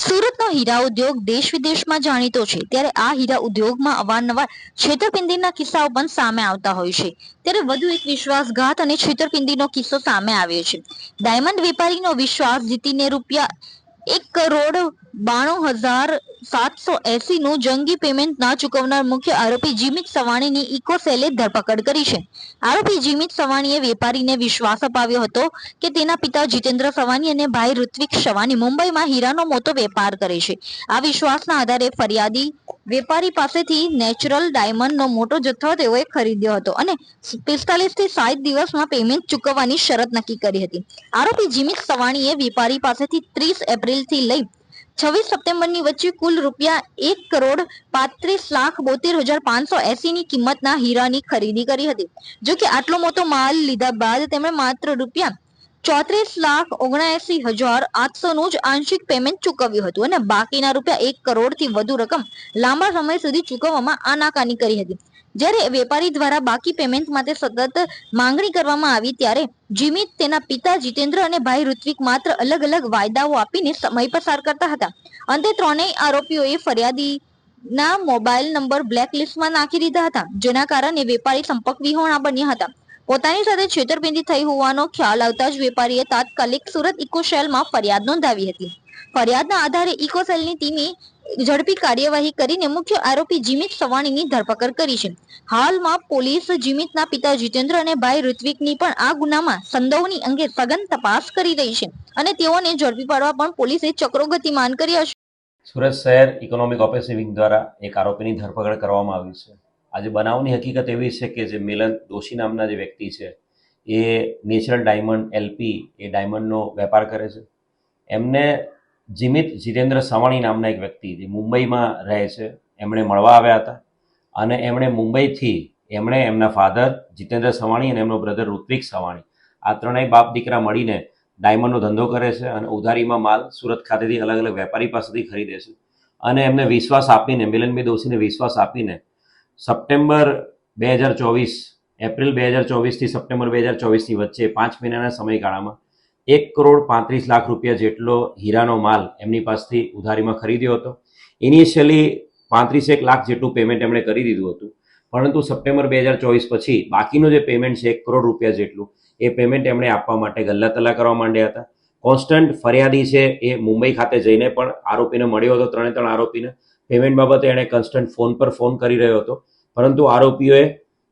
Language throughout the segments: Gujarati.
સુરતનો હીરા ઉદ્યોગ દેશ વિદેશમાં જાણીતો છે. ત્યારે આ હીરા ઉદ્યોગમાં અવારનવાર છેતરપિંડીના કિસ્સાઓ પણ સામે આવતા હોય છે. ત્યારે વધુ એક વિશ્વાસઘાત અને છેતરપિંડીનો કિસ્સો સામે આવ્યો છે. ડાયમંડ વેપારીનો વિશ્વાસ જીતીને રૂપિયા એક કરોડ બાણું હજાર સાતસો એસી નું જંગી પેમેન્ટ ના ચૂકવનાર મુખ્ય આરોપી જીમિત સવાણીની ઇકોસેલે ધરપકડ કરી છે. આરોપી જીમિત સવાણીએ વેપારીને વિશ્વાસ અપાવ્યો હતો કે તેના પિતા જીતેન્દ્ર સવાણી અને ભાઈ ઋત્વિક સવાણી મુંબઈમાં હીરાનો મોટો વેપાર કરે છે. આ વિશ્વાસના આધારે ફરિયાદી વેપારી પાસેથી નેચરલ ડાયમંડનો મોટો જથ્થો તેઓએ ખરીદ્યો હતો અને પિસ્તાલીસથી સાઠ દિવસમાં પેમેન્ટ ચૂકવવાની શરત નક્કી કરી હતી. આરોપી જીમિત સવાણીએ વેપારી પાસેથી ત્રીસ એપ્રિલથી લઈ છવ્વીસ સપ્ટેમ્બરની વચ્ચે કુલ રૂપિયા એક કરોડ પાંત્રીસ લાખ બોતેર હજાર પાંચસો એસી ની કિંમતના હીરાની ખરીદી કરી હતી. જો કે આટલો મોટો માલ લીધા બાદ તેમણે માત્ર રૂપિયા ચોત્રીસ લાખ ઓગણએસી હજાર આઠસો નું જ આંશિક પેમેન્ટ ચૂકવ્યું હતું અને બાકીના રૂપિયા એક કરોડથી વધુ રકમ લાંબા સમય સુધી ચૂકવવામાં આનાકાની કરી હતી. જ્યારે વેપારી દ્વારા બાકી પેમેન્ટ માટે સતત માંગણી કરવામાં આવી ત્યારે જીમિત તેના પિતા જીતેન્દ્ર અને ભાઈ ઋત્વિક માત્ર અલગ અલગ વાયદાઓ આપીને સમય પસાર કરતા હતા. અંતે ત્રણેય આરોપીઓએ ફરિયાદી ના મોબાઈલ નંબર બ્લેક લિસ્ટમાં નાખી દીધા હતા, જેના કારણે વેપારી સંપર્ક વિહોણા બન્યા હતા. પોતાની સાથે છેતરપિંડી થઈ હોવાનો ખ્યાલ આવતા જ વેપારીએ તાત્કાલિક સુરત ઇકોસેલમાં ફરિયાદ નોંધાવી હતી. ફરિયાદના આધારે ઇકોસેલની ટીમે ઝડપી કાર્યવાહી કરીને મુખ્ય આરોપી જીમિત સવાણીની ધરપકડ કરી છે. હાલમાં પોલીસ જીમિતના પિતા જીતેન્દ્ર અને ભાઈ ઋત્વિકની પણ આ ગુનામાં સંડોવણી અંગે સઘન તપાસ કરી રહી છે અને તેઓને ઝડપી પાડવા પણ પોલીસે ચક્રો ગતિમાન કર્યા છે. સુરત શહેર ઇકોનોમિક ઓફિસ વિંગ દ્વારા એક આરોપીની ધરપકડ કરવામાં આવી છે. આજે બનાવની હકીકત એવી છે કે જે મિલન દોશી નામના જે વ્યક્તિ છે, એ નેચરલ ડાયમંડ એલપી, એ ડાયમંડનો વેપાર કરે છે. એમને જીમિત જીતેન્દ્ર સવાણી નામના એક વ્યક્તિ જે મુંબઈમાં રહે છે. એમણે મળવા આવ્યા હતા અને એમણે મુંબઈથી એમણે એમના ફાધર જીતેન્દ્ર સવાણી અને એમનો બ્રધર ઋત્વિક સવાણી આ ત્રણેય બાપ દીકરા મળીને ડાયમંડનો ધંધો કરે છે અને ઉધારીમાં માલ સુરત ખાતેથી અલગ અલગ વેપારી પાસેથી ખરીદે છે અને એમને વિશ્વાસ આપીને મિલનભાઈ દોશીને વિશ્વાસ આપીને સપ્ટેમ્બર બે હજાર ચોવીસ, એપ્રિલ બે હજાર ચોવીસથી સપ્ટેમ્બર બે હજાર ચોવીસની વચ્ચે પાંચ મહિનાના સમયગાળામાં એક કરોડ પાંત્રીસ લાખ રૂપિયા જેટલો હીરાનો માલ એમની પાસેથી ઉધારીમાં ખરીદ્યો હતો. ઇનિશિયલી પાંત્રીસેક લાખ જેટલું પેમેન્ટ એમણે કરી દીધું હતું. પરંતુ સપ્ટેમ્બર બે હજાર ચોવીસ પછી બાકીનું જે પેમેન્ટ છે, એક કરોડ રૂપિયા જેટલું, એ પેમેન્ટ એમણે આપવા માટે ગલ્લા તલ્લા કરવા માંડ્યા હતા. કોન્સ્ટન્ટ ફરિયાદી છે એ મુંબઈ ખાતે જઈને પણ આરોપીને મળ્યો હતો, ત્રણે ત્રણ આરોપીને. પેમેન્ટ બાબતે એણે કન્સ્ટન્ટ ફોન પર ફોન કરી રહ્યો હતો. પરંતુ આરોપીઓએ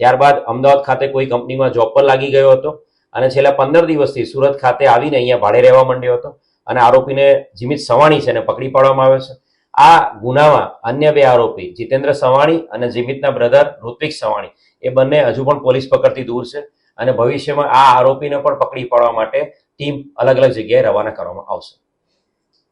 ત્યારબાદ અમદાવાદ ખાતે કોઈ કંપનીમાં જોબ પર લાગી ગયો હતો અને છેલ્લા પંદર દિવસથી સુરત ખાતે આવીને અહીંયા ભાડે રહેવા માંડ્યો હતો અને આરોપીને જીમિત સવાણી છે એને પકડી પાડવામાં આવ્યો છે. આ ગુનામાં અન્ય બે આરોપી જીતેન્દ્ર સવાણી અને જીમિતના બ્રધર ઋત્વિક સવાણી એ બંને હજુ પણ પોલીસ પકડથી દૂર છે અને ભવિષ્યમાં આ આરોપીને પણ પકડી પાડવા માટે ટીમ અલગ અલગ જગ્યાએ રવાના કરવામાં આવશે.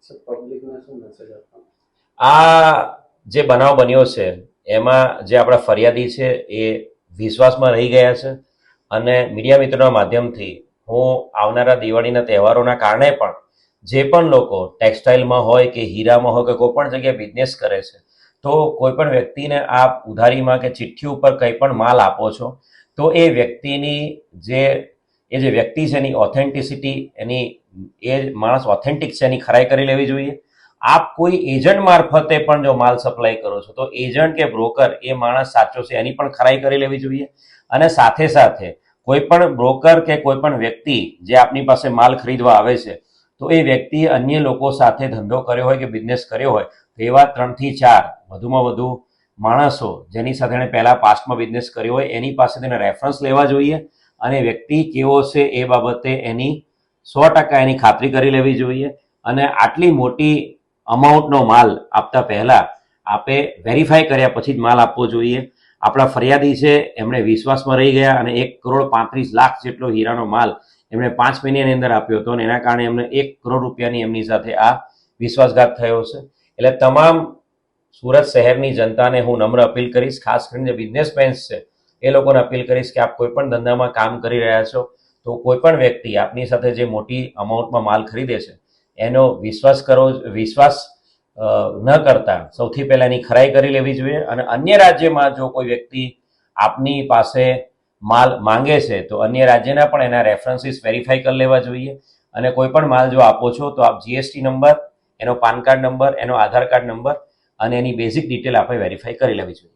શું આ જે બનાવ બન્યો છે એમાં જે આપણા ફરિયાદી છે એ વિશ્વાસમાં રહી ગયા છે. અને મીડિયા મિત્રોના માધ્યમથી હું આવનારા દિવાળીના તહેવારોના કારણે પણ જે પણ લોકો ટેક્સટાઇલમાં હોય કે હીરામાં હોય કે કોઈ પણ જગ્યાએ બિઝનેસ કરે છે, તો કોઈ પણ વ્યક્તિને આપ ઉધારીમાં કે ચિઠ્ઠી ઉપર કંઈ પણ માલ આપો છો, તો એ વ્યક્તિની જે, એ જે વ્યક્તિ છે એની ઓથેન્ટિસિટી એની, એ માણસ ઓથેન્ટિક છે એની ખરાઈ કરી લેવી જોઈએ. આપ કોઈ એજન્ટ મારફતે પણ જો માલ સપ્લાય કરો છો, તો એજન્ટ કે બ્રોકર એ માણસ સાચો છે, એની પણ ખરાઈ કરી લેવી જોઈએ. અને સાથે સાથે કોઈ પણ બ્રોકર કે કોઈ પણ વ્યક્તિ જે આપની પાસે માલ ખરીદવા આવે છે, તો એ વ્યક્તિ અન્ય લોકો સાથે ધંધો કર્યો હોય કે બિઝનેસ કર્યો હોય, તો એવા ત્રણથી ચાર વધુમાં વધુ માણસો જેની સાથે એણે પહેલાં પાસ્ટમાં બિઝનેસ કર્યો હોય, એની પાસે તેને રેફરન્સ લેવા જોઈએ અને વ્યક્તિ કેવો છે એ બાબતે એની સો ટકા એની ખાતરી કરી લેવી જોઈએ. અને આટલી મોટી અમાઉન્ટનો માલ આપતા પહેલાં આપે વેરીફાઈ કર્યા પછી જ માલ આપવો જોઈએ. આપણા ફરિયાદી છે, એમણે વિશ્વાસમાં રહી ગયા અને એક કરોડ પાંત્રીસ લાખ જેટલો હીરાનો માલ એમણે પાંચ મહિનાની અંદર આપ્યો હતો અને એના કારણે એમને એક કરોડ રૂપિયાની એમની સાથે આ વિશ્વાસઘાત થયો છે. એટલે તમામ સુરત શહેરની જનતાને હું નમ્ર અપીલ કરીશ, ખાસ કરીને જે બિઝનેસમેન્સ છે, એ લોકોને અપીલ કરીશ કે આપ કોઈ પણ ધંધામાં કામ કરી રહ્યા છો તો કોઈ પણ વ્યક્તિ આપની સાથે જે મોટી અમાઉન્ટમાં માલ ખરીદે છે એનો વિશ્વાસ કરવો વિશ્વાસ ન કરતા સૌથી પહેલા એની ખરાઈ કરી લેવી જોઈએ અને અન્ય રાજ્યમાં જો કોઈ વ્યક્તિ આપની પાસે માલ માંગે છે, તો અન્ય રાજ્યના પણ એના રેફરન્સીસ વેરીફાઈ કરી લેવા જોઈએ. અને કોઈ પણ માલ જો આપો છો, તો આપ જીએસટી નંબર એનો પાન કાર્ડ નંબર એનો આધાર કાર્ડ નંબર અને એની બેઝિક ડિટેલ આપણે વેરીફાઈ કરી લેવી જોઈએ.